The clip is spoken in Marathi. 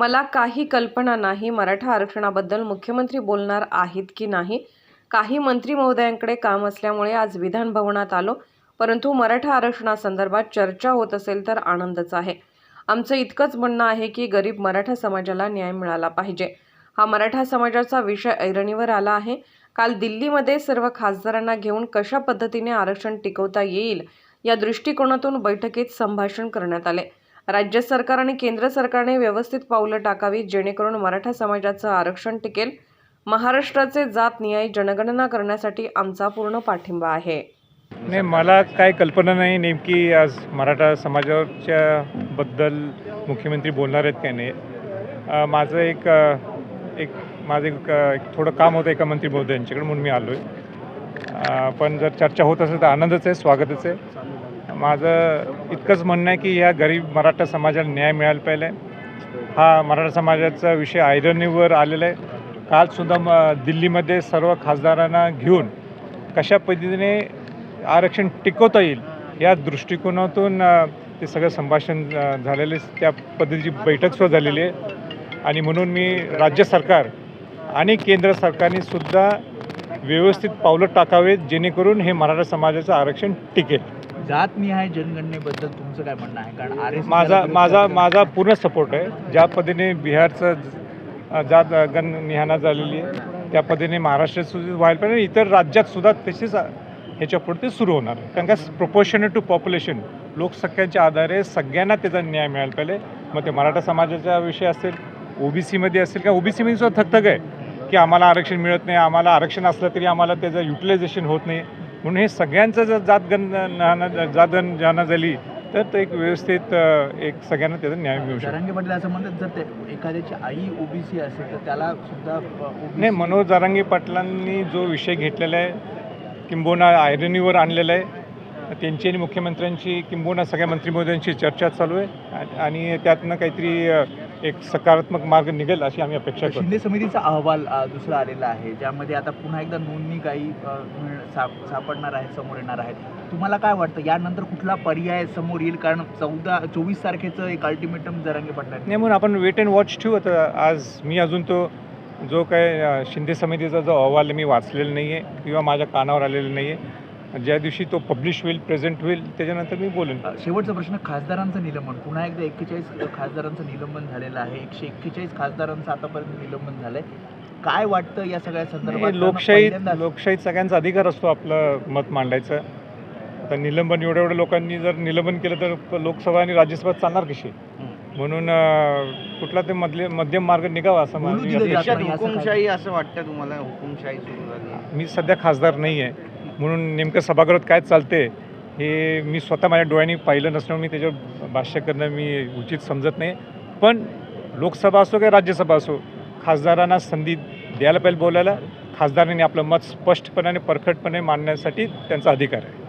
मला काही कल्पना नाही. मराठा आरक्षणाबद्दल मुख्यमंत्री बोलणार आहेत की नाही? काही मंत्री महोदयांकडे काम असल्यामुळे आज विधान भवनात आलो. परंतु मराठा आरक्षणासंदर्भात चर्चा होत असेल तर आनंदच आहे. आमचं इतकंच म्हणणं आहे की गरीब मराठा समाजाला न्याय मिळाला पाहिजे. हा मराठा समाजाचा विषय ऐरणीवर आला आहे. काल दिल्लीमध्ये सर्व खासदारांना घेऊन कशा पद्धतीने आरक्षण टिकवता येईल या दृष्टिकोनातून बैठकीत संभाषण करण्यात आले. राज्य सरकार आणि केंद्र सरकारने व्यवस्थित पावलं टाकावीत जेणेकरून मराठा समाजाचं आरक्षण टिकेल. महाराष्ट्राचे जात न्याय जनगणना करण्यासाठी आमचा पूर्ण पाठिंबा आहे. नाही मला काय कल्पना नाही नेमकी आज मराठा समाजाच्या बद्दल मुख्यमंत्री बोलणार आहेत काय नाही. माझं एक एक माझं एक एक थोडं काम होतं एका मंत्री महोदयांच्याकडे म्हणून मी आलो आहे पण जर चर्चा होत असेल तर आनंदच आहे स्वागतच आहे. माझं इतकंच म्हणणं आहे की ह्या गरीब मराठा समाजाला न्याय मिळायला पाहिजे. हा मराठा समाजाचा विषय आयरनीवर आलेला आहे. कालसुद्धा म दिल्लीमध्ये सर्व खासदारांना घेऊन कशा पद्धतीने आरक्षण टिकवता येईल या दृष्टिकोनातून ते सगळं संभाषण झालेले त्या पद्धतीची बैठकसुद्धा झालेली आहे. आणि म्हणून मी राज्य सरकार आणि केंद्र सरकारने सुद्धा व्यवस्थित पावलं टाकावेत जेणेकरून हे मराठा समाजाचं आरक्षण टिकेल. जातनिहाय जनगणनेबद्दल तुमचं काय म्हणणं आहे? कारण आर एस माझा माझा माझा पूर्ण सपोर्ट आहे. ज्या पद्धतीने बिहारचं जात गण निहाना झालेली आहे त्या पद्धतीने महाराष्ट्रात सुद्धा व्हायला पाहिजे इतर राज्यात सुद्धा तशीच ह्याच्यापुढे ते सुरू होणार आहे. कारण का प्रोपोर्शनेट टू पॉप्युलेशन लोकसंख्येच्या आधारे सगळ्यांना त्याचा न्याय मिळायला पाहिजे. मग ते मराठा समाजाचा विषय असेल ओबीसीमध्ये असेल किंवा ओबीसीमध्ये सुद्धा थकथक आहे की आम्हाला आरक्षण मिळत नाही आम्हाला आरक्षण असलं तरी आम्हाला त्याचं युटिलायझेशन होत नाही. म्हणून हे सगळ्यांचं जर जातगण जातगण जाणं झाली तर ते एक व्यवस्थित एक सगळ्यांना त्याचा न्याय मिळू शकतो. जरांगे पाटील असं म्हणतात जर ते एखाद्याची आई ओबीसी असेल तर त्याला सुद्धा नाही मनोज जारांगे पाटलांनी जो विषय घेतलेला आहे किंबोना आयरनीवर आणलेला आहे त्यांची आणि मुख्यमंत्र्यांची किंबोना सगळ्या मंत्री महोदयांची चर्चा चालू आहे आणि त्यातनं काहीतरी एक सकारात्मक मार्ग निघेल अशी आम्ही अपेक्षा करतो. शिंदे समितीचा अहवाल दुसरा आलेला आहे ज्यामध्ये आता पुन्हा एकदा नोंदणी काही साप- सापडणार आहेत समोर येणार आहेत. तुम्हाला काय वाटतं यानंतर कुठला पर्याय समोर येईल? कारण चौदा चोवीस तारखेचं एक अल्टिमेटम जरांगे पाटलांनी नाही म्हणून आपण वेट अँड वॉच ठेवू. आता आज मी अजून तो जो काय शिंदे समितीचा जो अहवाल मी वाचलेला नाही आहे किंवा माझ्या कानावर आलेला नाही आहे ज्या दिवशी तो पब्लिश होईल प्रेझेंट होईल त्याच्यानंतर मी बोलेन. शेवटचा प्रश्न खासदारांचं निलंबन. पुन्हा एकदा एक्केचाळीस खासदारांचं निलंबन झालेलं आहे. एकशे एक्केचाळीस खासदारांचं आतापर्यंत निलंबन झालंय. काय वाटतं या सगळ्या संदर्भात? हे लोकशाही लोकशाहीत सगळ्यांचा अधिकार असतो आपलं मत मांडायचं. आता निलंबन एवढ्या एवढ्या लोकांनी जर निलंबन केलं तर लोकसभा आणि राज्यसभा चालणार कशी. म्हणून कुठला ते मधले मध्यम मार्ग निघावा असं आहे. हुकुमशाही असं वाटतं तुम्हाला? हुकुमशाही झाली. आहे. मी सध्या खासदार नाही आहे म्हणून नेमकं सभागृहात काय चालते हे मी स्वतः माझ्या डोळ्यांनी पाहिलं नसल्यामुळे मी त्याच्यावर भाष्य करणं मी उचित समजत नाही. पण लोकसभा असो किंवा राज्यसभा असो खासदारांना संधी द्यायला पाहिजे बोलायला. खासदारांनी आपलं मत स्पष्टपणे आणि मांडण्यासाठी त्यांचा अधिकार आहे.